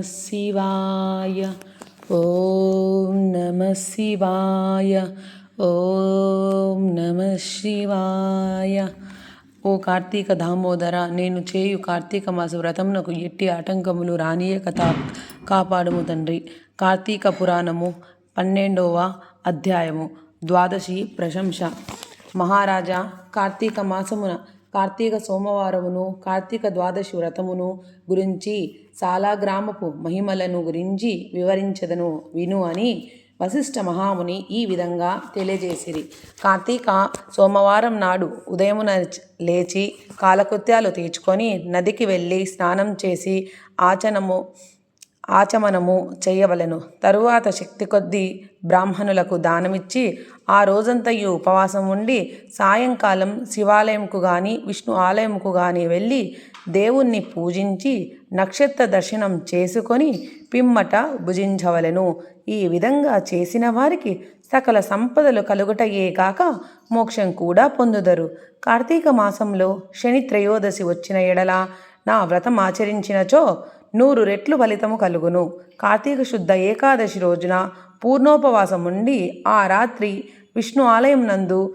శివాయ ఓం నమ శివాయ ఓం నమ శివాయ ఓ కార్తీక దామోదర నేను చేయు కార్తీక మాస వ్రతమునకు ఎట్టి ఆటంకములు రానియే కథ కాపాడుము తండ్రి. కార్తీక పురాణము పన్నెండవ అధ్యాయము. ద్వాదశి ప్రశంస. మహారాజా కార్తీక మాసమున కార్తీక సోమవారమును కార్తీక ద్వాదశి వ్రతమును గురించి సాలాగ్రామపు మహిమలను గురించి వివరించదను విను అని వశిష్ఠ మహాముని ఈ విధంగా తెలియజేసిరి. కార్తీక సోమవారం నాడు ఉదయమున లేచి కాలకృత్యాలు తీర్చుకొని నదికి వెళ్ళి స్నానం చేసి ఆచనము ఆచమనము చేయవలెను. తరువాత శక్తి కొద్దీ బ్రాహ్మణులకు దానమిచ్చి ఆ రోజంతయు ఉపవాసం ఉండి సాయంకాలం శివాలయంకు గాని విష్ణు ఆలయంకు గాని వెళ్ళి దేవుణ్ణి పూజించి నక్షత్ర దర్శనం చేసుకొని పిమ్మట భుజించవలెను. ఈ విధంగా చేసిన వారికి సకల సంపదలు కలుగుటయే కాక మోక్షం కూడా పొందుదరు. కార్తీక మాసంలో శని త్రయోదశి వచ్చిన ఎడల నా వ్రతం ఆచరించినచో నూరు రెట్లు ఫలితము కలుగును. కార్తీక శుద్ధ ఏకాదశి రోజున పూర్ణోపవాసం ఉండి ఆ రాత్రి విష్ణు ఆలయం నందు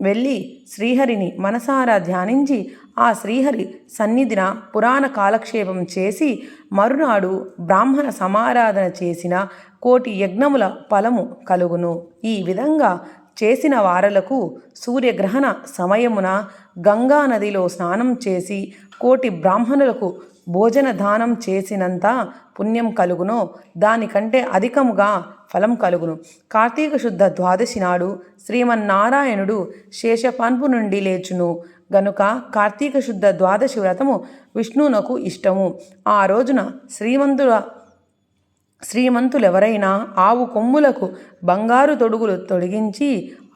వెళ్ళి శ్రీహరిని మనసారా ధ్యానించి ఆ శ్రీహరి సన్నిధిన పురాణ కాలక్షేపం చేసి మరునాడు బ్రాహ్మణ సమారాధన చేసిన కోటి యజ్ఞముల ఫలము కలుగును. ఈ విధంగా చేసిన వారలకు సూర్యగ్రహణ సమయమున గంగా నదిలో స్నానం చేసి కోటి బ్రాహ్మణులకు భోజన దానం చేసినంత పుణ్యం కలుగునో. దానికంటే అధికముగా ఫలం కలుగును. కార్తీక శుద్ధ ద్వాదశి నాడు శ్రీమన్నారాయణుడు శేషపాన్పు నుండి లేచును. గనుక కార్తీక శుద్ధ ద్వాదశి వ్రతము విష్ణువునకు ఇష్టము. ఆ రోజున శ్రీమంతుల శ్రీమంతులెవరైనా ఆవు కొమ్ములకు బంగారు తొడుగులు తొడిగించి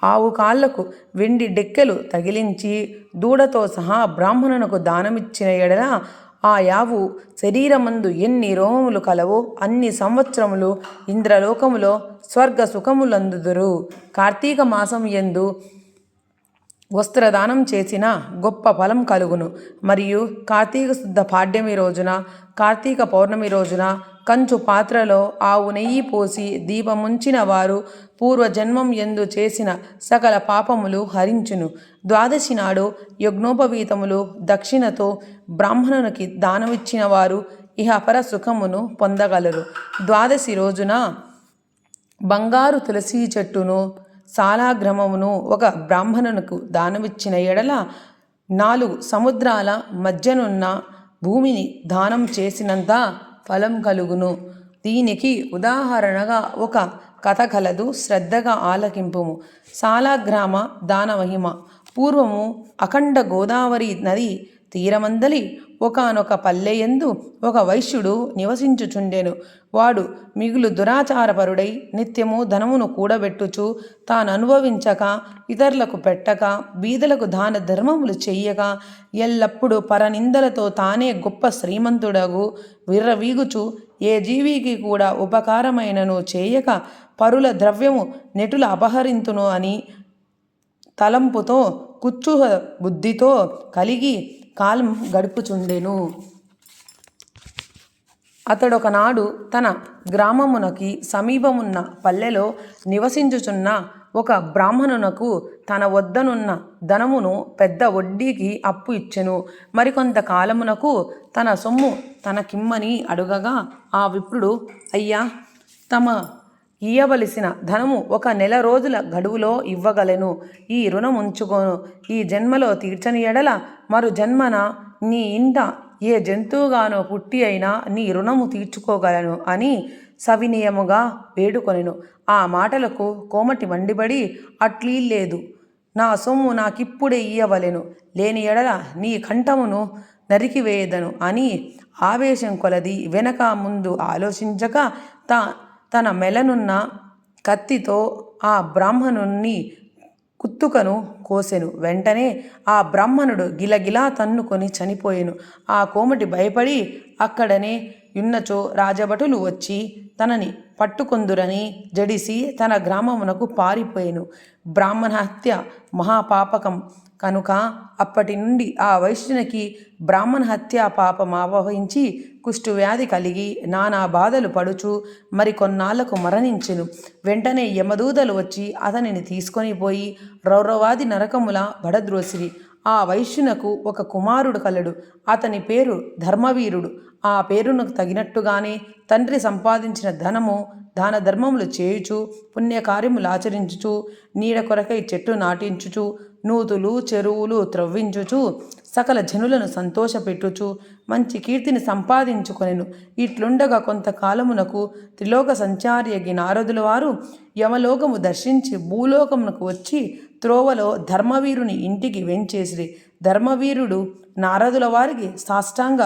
ఆవు కాళ్ళకు వెండి డెక్కెలు తగిలించి దూడతో సహా బ్రాహ్మణునకు దానమిచ్చిన ఎడల ఆ యావు శరీరమందు ఎన్ని రోమములు కలవో అన్ని సంవత్సరములు ఇంద్రలోకములో స్వర్గ సుఖములందుదురు కార్తీక మాసం ఎందు వస్త్రదానం చేసిన గొప్ప ఫలం కలుగును. మరియు కార్తీక శుద్ధ పాడ్యమి రోజున కార్తీక పౌర్ణమి రోజున కంచు పాత్రలో ఆవు నెయ్యి పోసి దీపముంచిన వారు పూర్వజన్మం ఎందు చేసిన సకల పాపములు హరించును. ద్వాదశి నాడు యజ్ఞోపవీతములు దక్షిణతో బ్రాహ్మణునికి దానమిచ్చిన వారు ఇహపర సుఖమును పొందగలరు. ద్వాదశి రోజున బంగారు తులసి చెట్టును సాలాగ్రమమును ఒక బ్రాహ్మణునకు దానమిచ్చిన ఎడల నాలుగు సముద్రాల మధ్యనున్న భూమిని దానం చేసినంత ఫలం కలుగును. దీనికి ఉదాహరణగా ఒక కథ కలదు శ్రద్ధగా ఆలకింపుము. సాలాగ్రామ దానమహిమ. పూర్వము అఖండ గోదావరి నది తీరమందలి ఒకనొక పల్లెయందు ఒక వైశ్యుడు నివసించుచుండెను. వాడు మిగులు దురాచారపరుడై నిత్యము ధనమును కూడబెట్టుచు తాను అనుభవించక ఇతరులకు పెట్టక బీదలకు దాన ధర్మములు చెయ్యక ఎల్లప్పుడూ పరనిందలతో తానే గొప్ప శ్రీమంతుడగు విర్రవీగుచు ఏ జీవికి కూడా ఉపకారమైనను చేయక పరుల ద్రవ్యము నెటుల అపహరింతును అని తలంపుతో కుచ్చుహ బుద్ధితో కలిగి కాలం గడుపుచుండెను. అతడొకనాడు తన గ్రామమునకి సమీపమున్న పల్లెలో నివసించుచున్న ఒక బ్రాహ్మణునకు తన వద్దనున్న ధనమును పెద్ద వడ్డీకి అప్పు ఇచ్చెను. మరికొంత కాలమునకు తన సొమ్ము తనకిమ్మని అడుగగా ఆ విప్రుడు అయ్యా తమ ఇయ్యవలసిన ధనము ఒక నెల రోజుల గడువులో ఇవ్వగలను. ఈ రుణం ఉంచుకోను ఈ జన్మలో తీర్చని ఎడల మరు జన్మన నీ ఇంట ఏ జంతువుగానో పుట్టి అయినా నీ రుణము తీర్చుకోగలను అని సవినియముగా వేడుకొనెను. ఆ మాటలకు కోమటి మండిబడి అట్లీ లేదు నా సొమ్ము నాకిప్పుడే ఇయ్యవలెను. లేని ఎడల నీ కంఠమును నరికివేయదను అని ఆవేశం కొలది. వెనక ముందు ఆలోచించక తా తన మెలనున్న కత్తితో ఆ బ్రాహ్మణుణ్ణి కుత్తుకను కోసెను. వెంటనే ఆ బ్రాహ్మణుడు గిలగిలా తన్నుకొని చనిపోయెను. ఆ కోమటి భయపడి అక్కడనే యున్నచో రాజభటులు వచ్చి తనని పట్టుకొందురని జడిసి తన గ్రామమునకు పారిపోయెను. బ్రాహ్మణ హత్య మహాపాపకం కనుక అప్పటి నుండి ఆ వైశ్యునికి బ్రాహ్మణ హత్యా పాపం ఆవహించి కుష్ఠువ్యాధి కలిగి నానా బాధలు పడుచు మరికొన్నాళ్ళకు మరణించెను. వెంటనే యమదూతలు వచ్చి అతనిని తీసుకొని పోయి రౌరవాది నరకముల బడద్రోసిరి ఆ వైశ్యునకు ఒక కుమారుడు కలడు. అతని పేరు ధర్మవీరుడు. ఆ పేరునకు తగినట్టుగానే తండ్రి సంపాదించిన ధనము దాన ధర్మములు చేయుచు పుణ్యకార్యములు ఆచరించుచు నీడ కొరకై చెట్టు నాటించుచు నూతులు చెరువులు త్రవ్వించుచు సకల జనులను సంతోషపెట్టుచు మంచి కీర్తిని సంపాదించుకొనెను. ఇట్లుండగా కొంతకాలమునకు త్రిలోక సంచార్యగి నారదుల వారు యమలోకము దర్శించి భూలోకమునకు వచ్చి త్రోవలో ధర్మవీరుని ఇంటికి వెంచేసిరి. ధర్మవీరుడు నారదుల వారికి సాష్టాంగ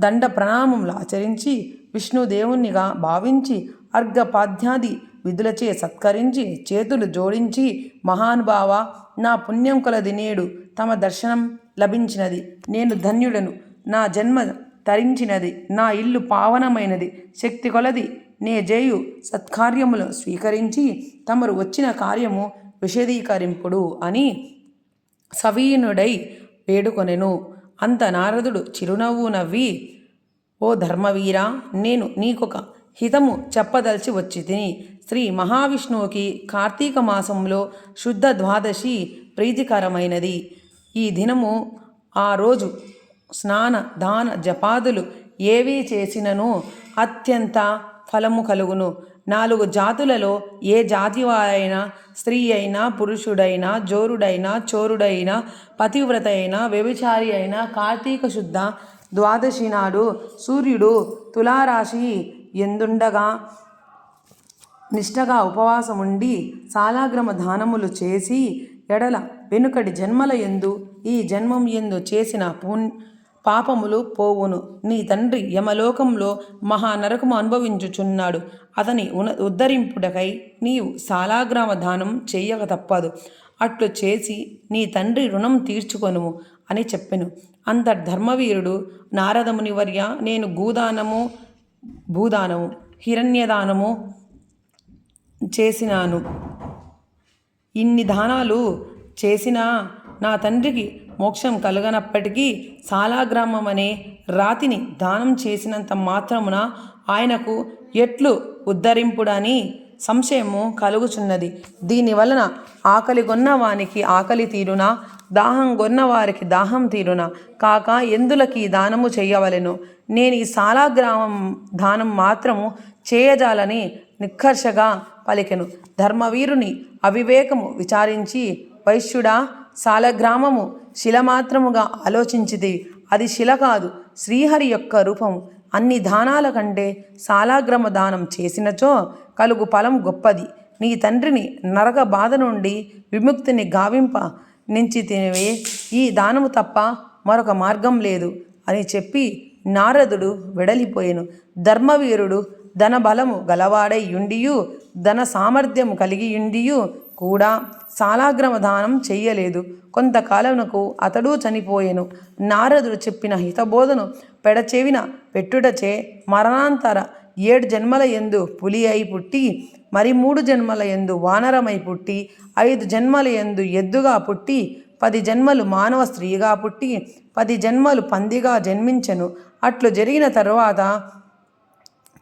దండ ప్రణామములు ఆచరించి విష్ణుదేవునిగా భావించి అర్ఘపాధ్యాది విధులచే సత్కరించి చేతులు జోడించి మహానుభావ నా పుణ్యం కొలది నేడు తమ దర్శనం లభించినది. నేను ధన్యుడను. నా జన్మ తరించినది. నా ఇల్లు పావనమైనది. శక్తి కొలది. నే జేయు. సత్కార్యములు స్వీకరించి తమరు వచ్చిన కార్యము విశదీకరింపుడు అని సవీనుడై వేడుకొనెను. అంత నారదుడు చిరునవ్వు నవ్వి ఓ ధర్మవీరా నేను నీకొక హితము చెప్పదలిచి వచ్చి తిని శ్రీ మహావిష్ణువుకి కార్తీక మాసంలో శుద్ధ ద్వాదశి ప్రీతికరమైనది. ఈ దినము ఆ రోజు స్నాన దాన జపాదులు ఏవీ చేసినను అత్యంత ఫలము కలుగును. నాలుగు జాతులలో ఏ జాతి వారైనా స్త్రీ అయినా పురుషుడైనా జోరుడైనా చోరుడైనా పతివ్రత అయినా వ్యభిచారి అయినా కార్తీక శుద్ధ ద్వాదశి నాడు సూర్యుడు తులారాశి ఎందుండగా? నిష్టగా ఉపవాసముండి సాలాగ్రమ దానములు చేసి ఎడల వెనుకటి జన్మల ఎందు ఈ జన్మం ఎందు చేసిన పుణ్ పాపములు పోవును. నీ తండ్రి యమలోకంలో మహానరకము అనుభవించుచున్నాడు. అతని ఉన ఉద్ధరింపుడకై నీవు సాలాగ్రామ దానం చేయక తప్పదు. అట్లు చేసి నీ తండ్రి రుణం తీర్చుకొనుము అని చెప్పెను. అంత ధర్మవీరుడు నారదముని వర్య నేను గూదానము భూదానము హిరణ్యదానము చేసినాను. ఇన్ని దానాలు చేసినా నా తండ్రికి మోక్షం కలగనప్పటికీ సాలాగ్రామం అనే రాతిని దానం చేసినంత మాత్రమున ఆయనకు ఎట్లు ఉద్ధరింపుడని సంశయము కలుగుచున్నది. దీనివలన ఆకలి కొన్న వానికి ఆకలి తీరునా? దాహం గొన్న వారికి దాహం తీరున? కాక ఎందులకి దానము చేయవలెను? నేను ఈ సాలాగ్రామం దానం మాత్రము చేయజాలని నిక్కర్షగా పలికెను. ధర్మవీరుని అవివేకము విచారించి వైశ్యుడా సాలగ్రామము శిల మాత్రముగా ఆలోచించిది. అది శిల కాదు శ్రీహరి యొక్క రూపం అన్ని దానాల కంటే సాలాగ్రమ దానం చేసినచో కలుగు ఫలం గొప్పది. నీ తండ్రిని నరక బాధ నుండి విముక్తిని గావింప. నుంచి తినవే. ఈ దానము తప్ప మరొక మార్గం లేదు అని చెప్పి నారదుడు వెడలిపోయెను. ధర్మవీరుడు ధన బలము గలవాడై యుండియు ధన సామర్థ్యము కలిగియుండియు కూడా సాలాగ్రమ దానం చెయ్యలేదు. కొంతకాలమునకు అతడు చనిపోయెను. నారదుడు చెప్పిన హితబోధను పెడచెవిన పెట్టుటచే మరణాంతర ఏడు జన్మల ఎందు పులి అయి పుట్టి మరి మూడు జన్మల ఎందు వానరమై పుట్టి ఐదు జన్మల ఎందు ఎద్దుగా పుట్టి పది జన్మలు మానవ స్త్రీగా పుట్టి పది జన్మలు పందిగా జన్మించెను. అట్లు జరిగిన తరువాత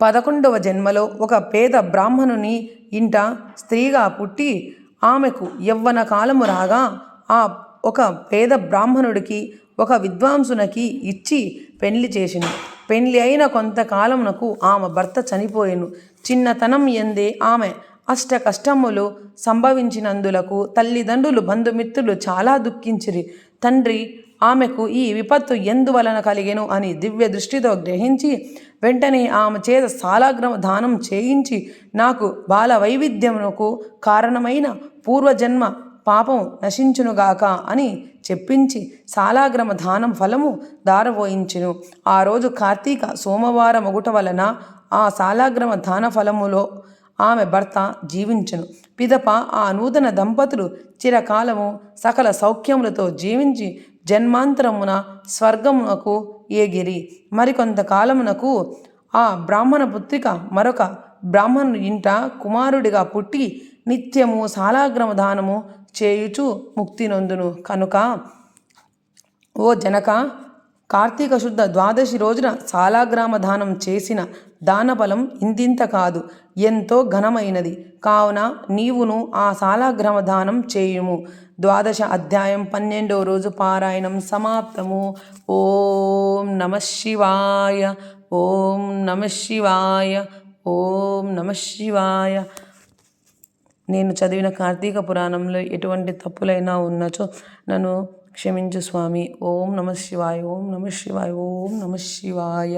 పదకొండవ జన్మలో ఒక పేద బ్రాహ్మణుని ఇంట స్త్రీగా పుట్టి ఆమెకు యవ్వన కాలము రాగా ఆ ఒక పేద బ్రాహ్మణుడికి ఒక విద్వాంసునకి ఇచ్చి పెళ్ళి చేసింది పెళ్ళి అయిన కొంతకాలమునకు ఆమె భర్త చనిపోయెను. చిన్నతనం ఎందే ఆమె అష్ట కష్టములు సంభవించినందులకు తల్లిదండ్రులు బంధుమిత్రులు చాలా దుఃఖించిరి. తండ్రి ఆమెకు ఈ విపత్తు ఎందువలన కలిగెను అని దివ్య దృష్టితో గ్రహించి వెంటనే ఆమె చేత సాలాగ్రమ దానం చేయించి నాకు బాల వైవిధ్యమునకు కారణమైన పూర్వజన్మ పాపం నశించునుగాక అని చెప్పించి సాలాగ్రమ దానం ఫలము దారవోయించెను ఆ రోజు కార్తీక సోమవారం ఒకట వలన ఆ సాలాగ్రమ దాన ఫలములో ఆమె భర్త జీవించను. పిదప ఆ నూతన దంపతులు చిరకాలము సకల సౌఖ్యములతో జీవించి జన్మాంతరమున స్వర్గమునకు ఏగిరి. మరికొంతకాలమునకు ఆ బ్రాహ్మణ పుత్రిక మరొక బ్రాహ్మణుని ఇంట కుమారుడిగా పుట్టి నిత్యము సాలాగ్రమ దానము చేయుచు ముక్తి నొందును. కనుక ఓ జనక కార్తీక శుద్ధ ద్వాదశి రోజున సాలాగ్రామ దానం చేసిన దానబలం ఇంతింత కాదు ఎంతో ఘనమైనది. కావున నీవును ఆ సాలాగ్రామ దానం చేయుము. ద్వాదశ అధ్యాయం పన్నెండవ రోజు పారాయణం సమాప్తము. ఓం నమ శివాయ ఓం నమ శివాయ ఓం నమ శివాయ. నేను చదివిన కార్తీక పురాణంలో ఎటువంటి తప్పులైనా ఉన్నచో నన్ను క్షమించు స్వామి. ఓం నమ శివాయ ఓం నమ శివాయ ఓం నమ శివాయ.